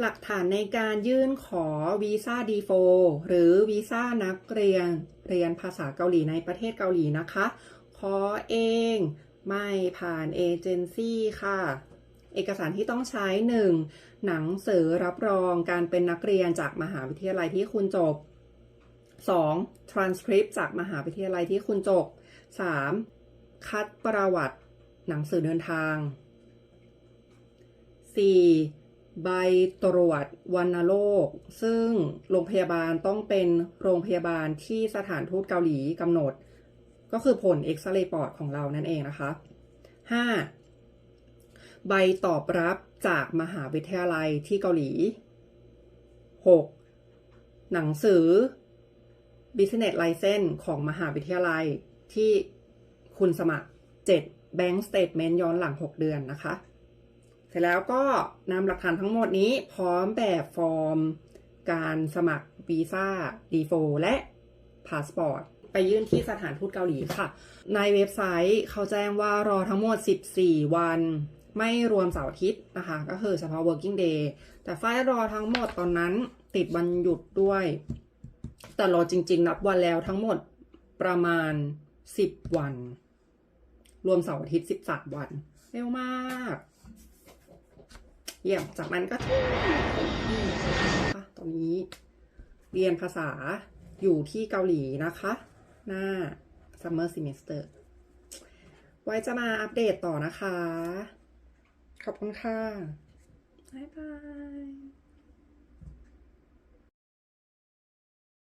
หลักฐานในการยื่นขอวีซ่า D4 หรือวีซ่านักเรียน เรียนภาษาเกาหลีในประเทศเกาหลีนะคะ ขอเองไม่ผ่านเอเจนซี่ค่ะ เอกสารที่ต้องใช้ 1. หนังสือรับรองการเป็นนักเรียนจากมหาวิทยาลัยที่คุณจบ 2. transcript จากมหาวิทยาลัยที่คุณจบ 3. คัดประวัติหนังสือเดินทาง 4. ใบตรวจวัณโรค ซึ่งโรงพยาบาลต้องเป็นโรงพยาบาลที่สถานทูตเกาหลีกำหนด ก็คือผลเอ็กซเรย์ปอดของเรานั่นเองนะคะ 5. ใบตอบรับจากมหาวิทยาลัยที่เกาหลี 6. หนังสือ Business License ของมหาวิทยาลัยที่คุณสมัคร 7. Bank Statement ย้อนหลัง 6 เดือนนะคะ ร็จแล้วก็นำหลักฐานทั้งหมดนี้พร้อมแบบฟอร์ม การสมัครวีซ่า D4 และพาสปอร์ตไปยื่นที่สถานทูตเกาหลีค่ะ ในเว็บไซต์เขาแจ้งว่ารอทั้งหมด 14 วัน ไม่รวมเสาร์อาทิตย์นะคะ ก็คือเฉพาะ working day แต่ฝ้ายรอทั้งหมดตอนนั้นติดวันหยุดด้วย แต่รอจริง ๆ นับวันแล้วทั้งหมดประมาณ 10 วัน รวมเสาร์อาทิตย์ 13 วัน เร็วมาก เยี่ยม จากนั้นก็ค่ะตอนนี้ เรียนภาษาอยู่ที่เกาหลีนะคะ หน้า summer semester ไว้จะมาอัปเดตต่อนะคะ ขอบคุณค่ะ บ๊ายบาย